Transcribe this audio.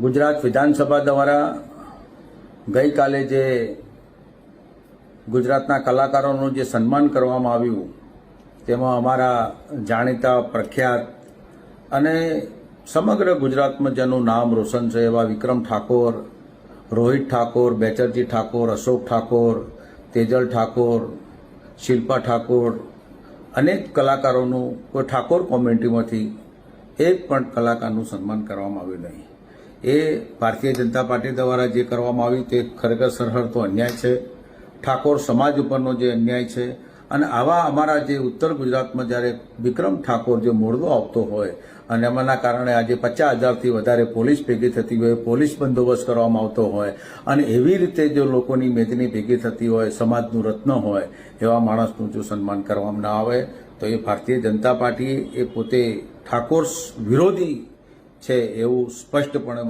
ગુજરાત વિધાનસભા દ્વારા ગઈકાલે જે ગુજરાતના કલાકારોનું જે સન્માન કરવામાં આવ્યું, તેમાં અમારા જાણીતા પ્રખ્યાત અને સમગ્ર ગુજરાતમાં જેનું નામ રોશન છે એવા વિક્રમ ઠાકોર, રોહિત ઠાકોર, બેચરજી ઠાકોર, અશોક ઠાકોર, તેજલ ઠાકોર, શિલ્પા ઠાકોર, અનેક કલાકારોનું, કોઈ ઠાકોર કોમ્યુનિટીમાંથી એક પણ કલાકારનું સન્માન કરવામાં આવ્યું નહીં. એ ભારતીય જનતા પાર્ટી દ્વારા જે કરવામાં આવ્યું તે ખરેખર સરહદ તો અન્યાય છે. ઠાકોર સમાજ ઉપરનો જે અન્યાય છે અને આવા અમારા જે ઉત્તર ગુજરાતમાં જ્યારે વિક્રમ ઠાકોર જે મોડવો આવતો હોય અને એમાંના કારણે આજે પચાસ હજારથી વધારે પોલીસ ભેગી થતી હોય, પોલીસ બંદોબસ્ત કરવામાં આવતો હોય અને એવી રીતે જો લોકોની મેદની ભેગી થતી હોય, સમાજનું રત્ન હોય એવા માણસનું જો સન્માન કરવામાં ના આવે, તો એ ભારતીય જનતા પાર્ટી એ પોતે ઠાકોર વિરોધી છે એવું સ્પષ્ટપણે